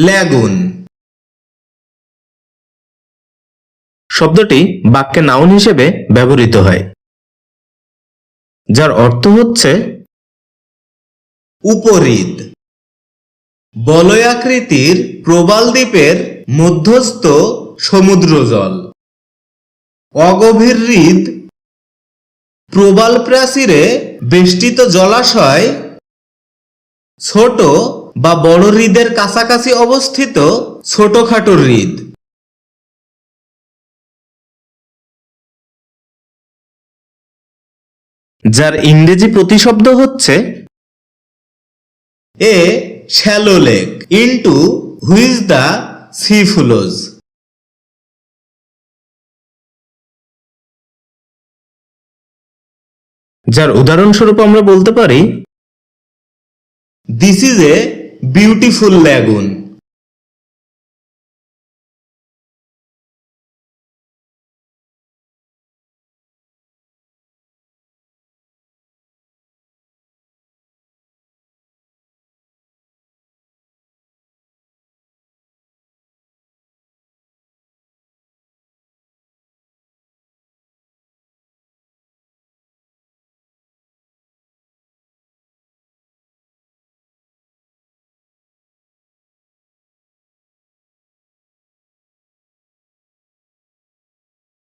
ল্যাগুন শব্দটি বাক্যে নাউন হিসেবে ব্যবহৃত হয় যার অর্থ হচ্ছে উপরিদ বলয়াকৃতির প্রবাল দ্বীপের মধ্যস্থ সমুদ্র জল অগভীর হ্রদ। প্রবাল প্রাচীরে বেষ্টিত জলাশয়। ছোট বা বড় হ্রদের কাছাকাছি অবস্থিত ছোটখাটো হ্রদ যার ইংরেজি প্রতিশব্দ হচ্ছে a shallow lake into which the sea flows. যার উদাহরণস্বরূপ আমরা বলতে পারি this is a beautiful lagoon